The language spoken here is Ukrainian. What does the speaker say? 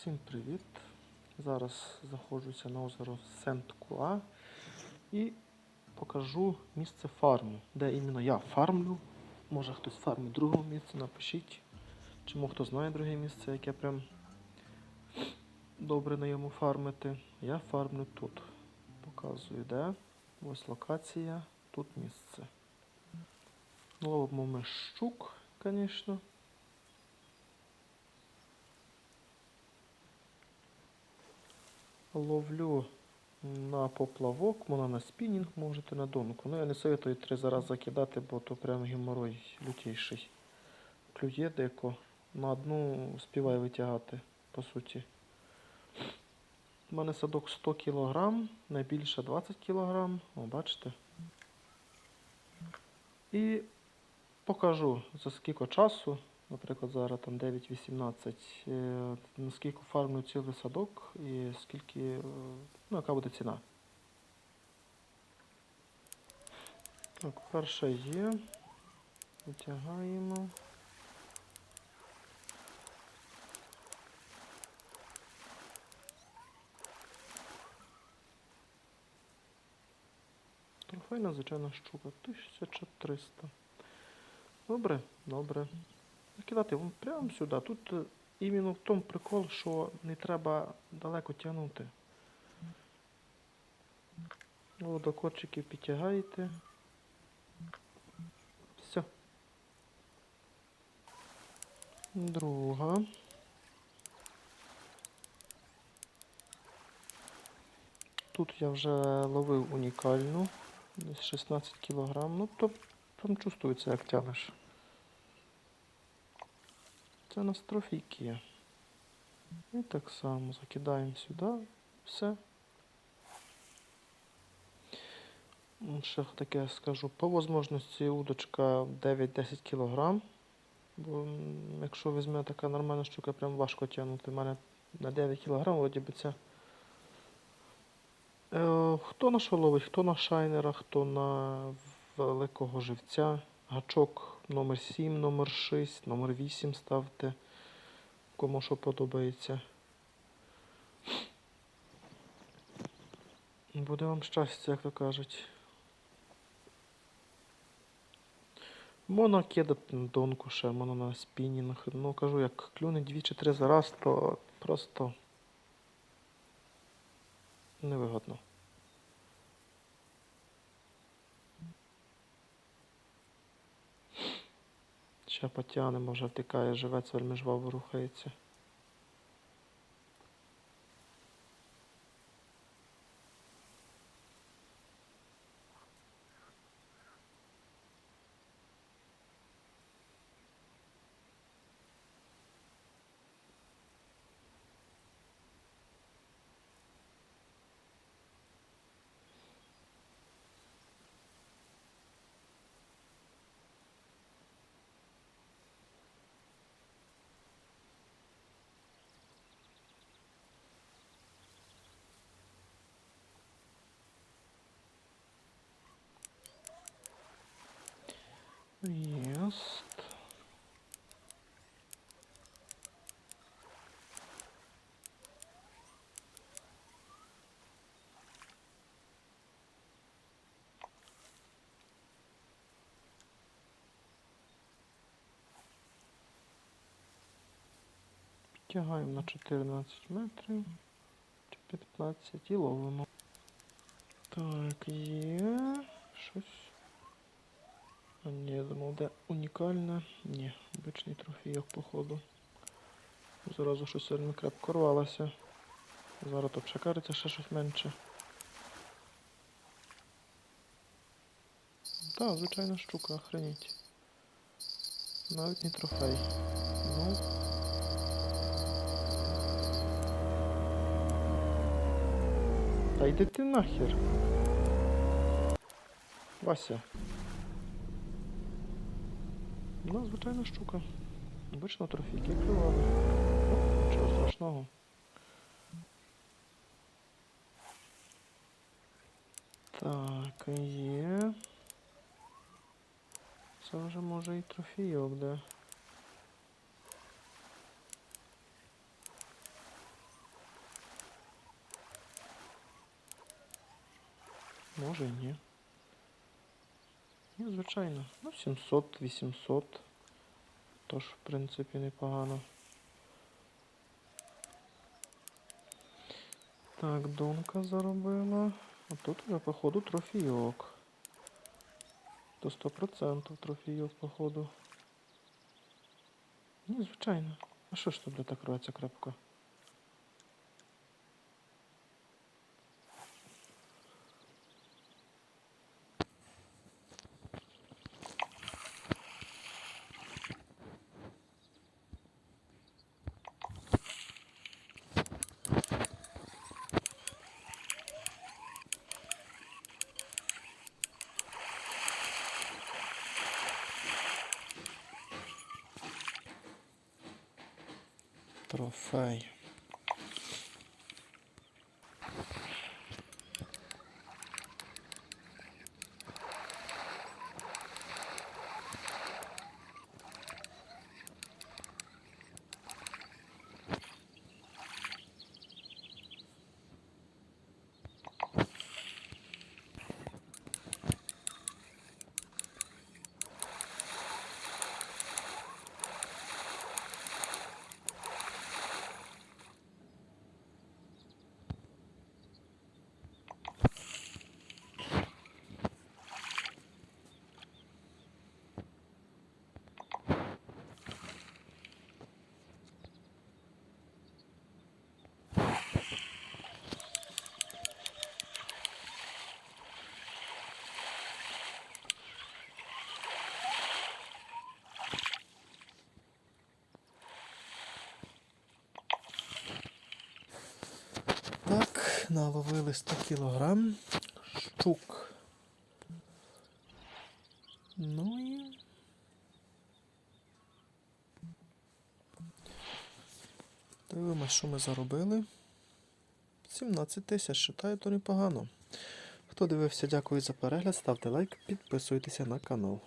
Всім привіт! Зараз знаходжуся на озеро Сент-Куа і покажу місце фарму, де іменно я фармлю. Може хтось фармить друге місце, напишіть. Чому хто знає друге місце, яке прям добре на йому фармити. Я фармлю тут. Показую де. Ось локація, тут місце. Ловимо ми щук, звісно. Ловлю на поплавок, можна на спінінг, можете на донку. Ну я не советую три зараз закидати, бо то прям геморой лютіший. Клює деко. На одну співаю витягати, по суті. У мене садок 100 кг, найбільше 20 кг. О, бачите. І покажу за скільки часу, наприклад, зараз там 9.18, е, наскільки фармлю цілий садок і скільки, е, ну, яка буде ціна. Так, перше є. Витягаємо. Трофейна, звичайна щука. 1300. Добре, добре. Закидати вон прямо сюди. Тут е, іменно в тому прикол, що не треба далеко тягнути. Водокорчики підтягаєте. Все. Друга. Тут я вже ловив унікальну. Десь 16 кг. Ну, то там чувствується, як тягнеш. Це у нас трофійки є. І так само закидаємо сюди. Все. Ще таке скажу. По можливості удочка 9-10 кг. Бо якщо візьме така нормальна штука, прям важко тягнути. У мене на 9 кг вроді би це. Е, Хто на що хто на шайнера, хто на великого живця. Гачок номер 7, номер 6, номер 8 ставте. Кому що подобається. Буде вам щастя, як то кажуть. Можна кидати на донку ще, можна на спінінг. Ну кажу, як клюне дві чи три за раз, то просто невигодно. Ще потягнемо, вже втікає, живець вельми жваво рухається. Jest. Підтягаємо на 14 метрів чи 15 і ловимо. Так, є щось. А ні, я думав, де унікальне. Ні, обичний трофійок, походу. Зразу щось сильно крепко рвалося. Зараз то чекариться ще щось менше. Так, звичайна штука, охреніть. Навіть не трофей. Ну. Та йди ти нахер. Вася. Ну, звичайна штука. Обично трофійки клювали. Ну, нічого страшного. Так, є. Це вже може і трофійок, де. Може і ні. Ні, звичайно. Ну, 700, 800. Тож, в принципі, непогано. Так, Донка заробила. А тут уже, походу, трофійок. До 100% трофійок, походу. Ні, звичайно. А що ж тобі так рветься крапка? Трофей. Так, наловили 100 кілограм щук. Ну і. Дивимось, що ми заробили. 17 тисяч, вважаю, то непогано. Хто дивився, дякую за перегляд, ставте лайк, підписуйтеся на канал.